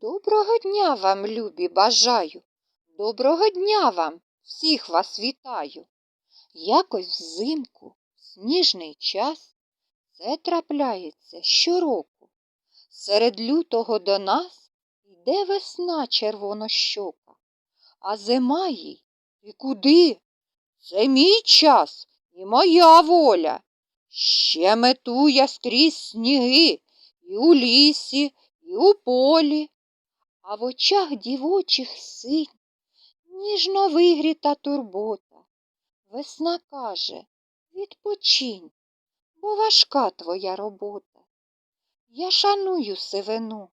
Доброго дня вам, любі, бажаю. Доброго дня вам, всіх вас вітаю. Якось взимку, сніжний час, це трапляється щороку. Серед лютого до нас йде весна червонощока, а зима їй і куди? Це мій час і моя воля. Ще мету я скрізь сніги і у лісі, і у полі. А в очах дівочих синь ніжно вигріта турбота. Весна каже, відпочинь, бо важка твоя робота. Я шаную сивину,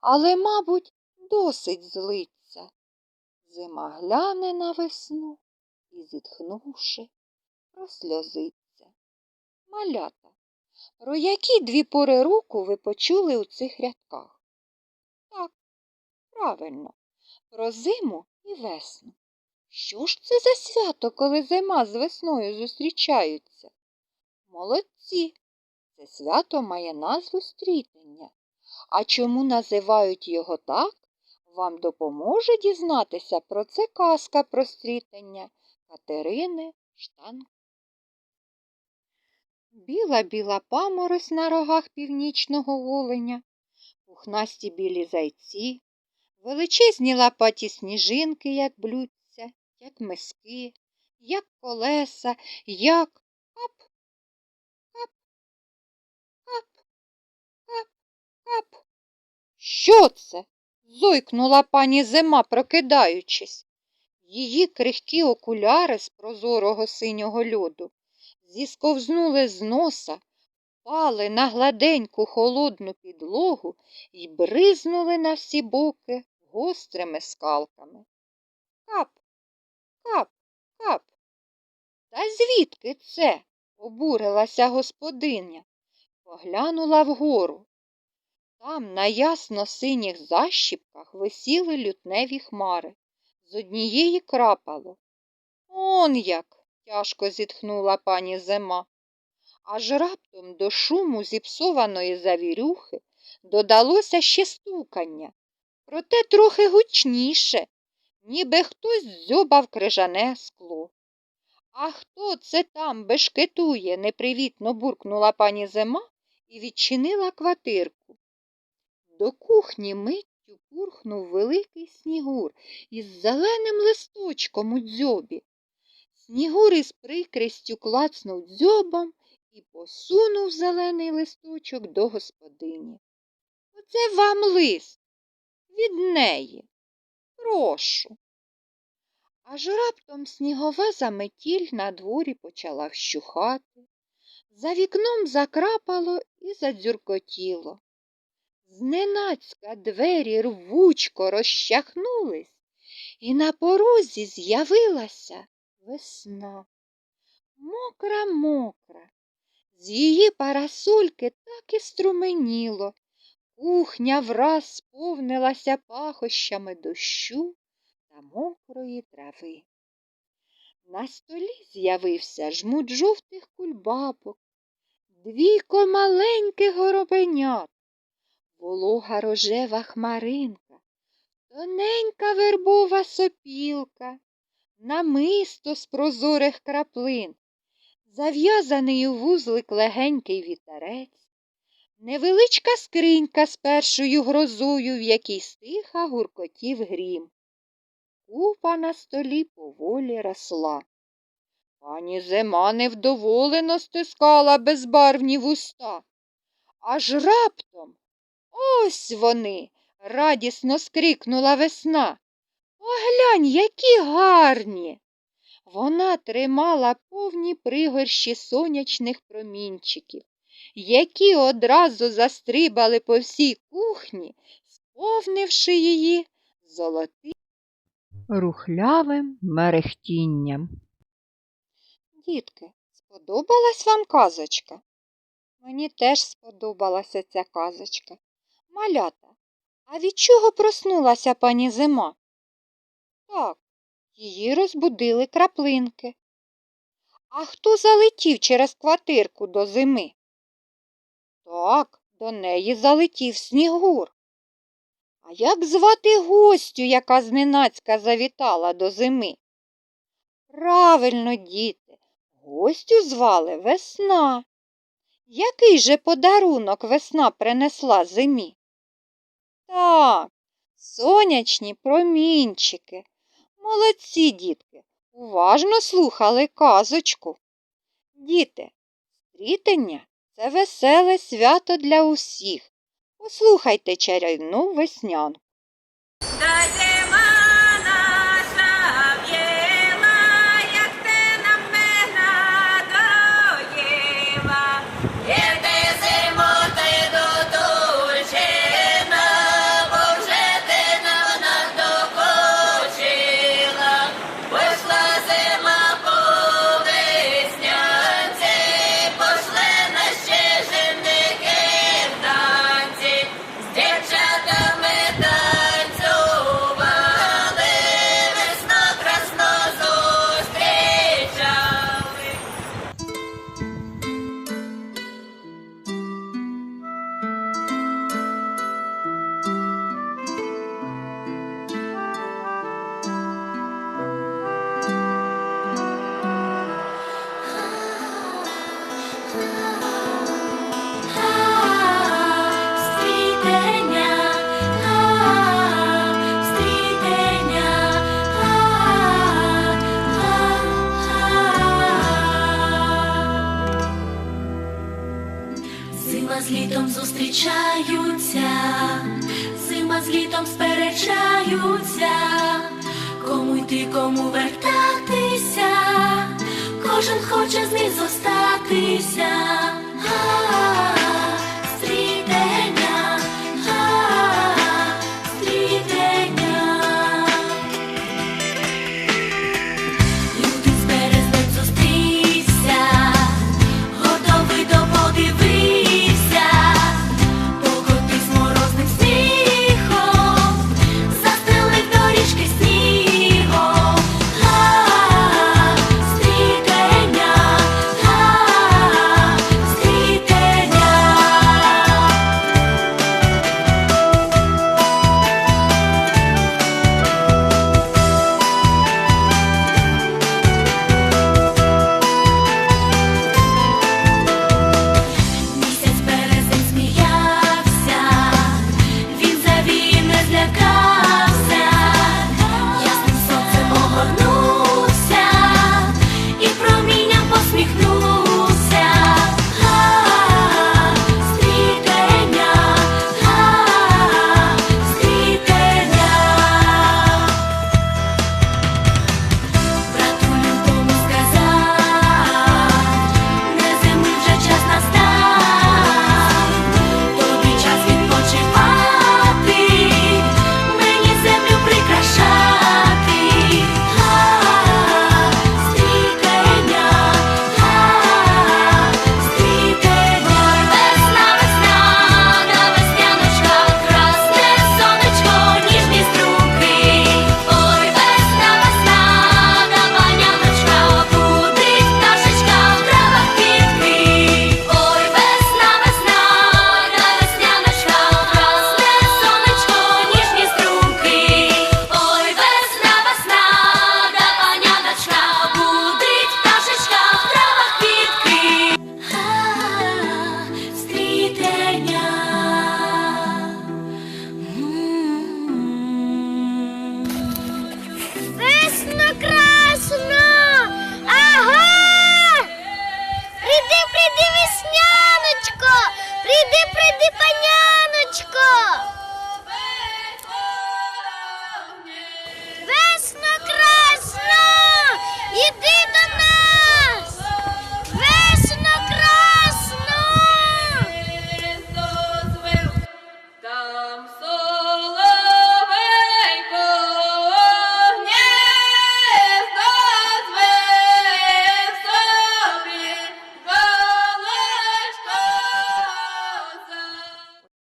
але, мабуть, досить злиться. Зима гляне на весну і, зітхнувши, просльозиться. Малята, про які дві пори року ви почули у цих рядках? Правильно, про зиму і весну. Що ж це за свято, коли зима з весною зустрічаються? Молодці, це свято має назву стрітення. А чому називають його так, вам допоможе дізнатися про це казка про стрітення Катерини Штан. Біла біла паморозь на рогах північного оленя, пухнасті білі зайці, величезні лапаті сніжинки, як блюдця, як миски, як колеса, як кап, кап, кап, кап, кап. Що це? зойкнула пані зима, прокидаючись. Її крихкі окуляри з прозорого синього льоду зісковзнули з носа, впали на гладеньку холодну підлогу і бризнули на всі боки гострими скалками. Кап, кап, кап. Та звідки це? обурилася господиня. Поглянула вгору. Там на ясно синіх защіпках висіли лютневі хмари. З однієї крапало. Он як тяжко зітхнула пані зима. Аж раптом до шуму зіпсованої завірюхи додалося ще стукання, проте трохи гучніше, ніби хтось дзьобав крижане скло. А хто це там бешкетує? непривітно буркнула пані зима і відчинила квартирку. До кухні миттю пурхнув великий снігур із зеленим листочком у дзьобі. Снігур із прикрістю клацнув дзьобом і посунув зелений листочок до господині. Оце вам лист від неї. Прошу. Аж раптом снігова заметіль на дворі почала вщухати. За вікном закрапало і задзюркотіло. Зненацька двері рвучко розчахнулись, і на порозі з'явилася весна. Мокра, мокра. З її парасольки так і струменіло. Кухня враз сповнилася пахощами дощу та мокрої трави. На столі з'явився жмут жовтих кульбабок, двійко маленьких горобенят, волога рожева хмаринка, тоненька вербова сопілка, намисто з прозорих краплин, зав'язаний у вузлик легенький вітерець, невеличка скринька з першою грозою, в якій стиха гуркотів грім. Купа на столі поволі росла. Пані зима невдоволено стискала безбарвні вуста. Аж раптом ось вони, радісно скрикнула весна. Поглянь, які гарні. Вона тримала повні пригорщі сонячних промінчиків, які одразу застрибали по всій кухні, сповнивши її золотим рухлявим мерехтінням. Дітки, сподобалась вам казочка? Мені теж сподобалася ця казочка. Малята, а від чого проснулася пані зима? Так, її розбудили краплинки. А хто залетів через квартирку до зими? Так, до неї залетів снігур. А як звати гостю, яка зненацька завітала до зими? Правильно, діти, гостю звали весна. Який же подарунок весна принесла зимі? Так, сонячні промінчики. Молодці, дітки, уважно слухали казочку. Діти, стрітення це веселе свято для усіх. Послухайте чарівну веснянку. Зима з літом зустрічаються, зима з літом сперечаються, кому йти, кому вертатися, кожен хоче з них зостатися. А-а-а.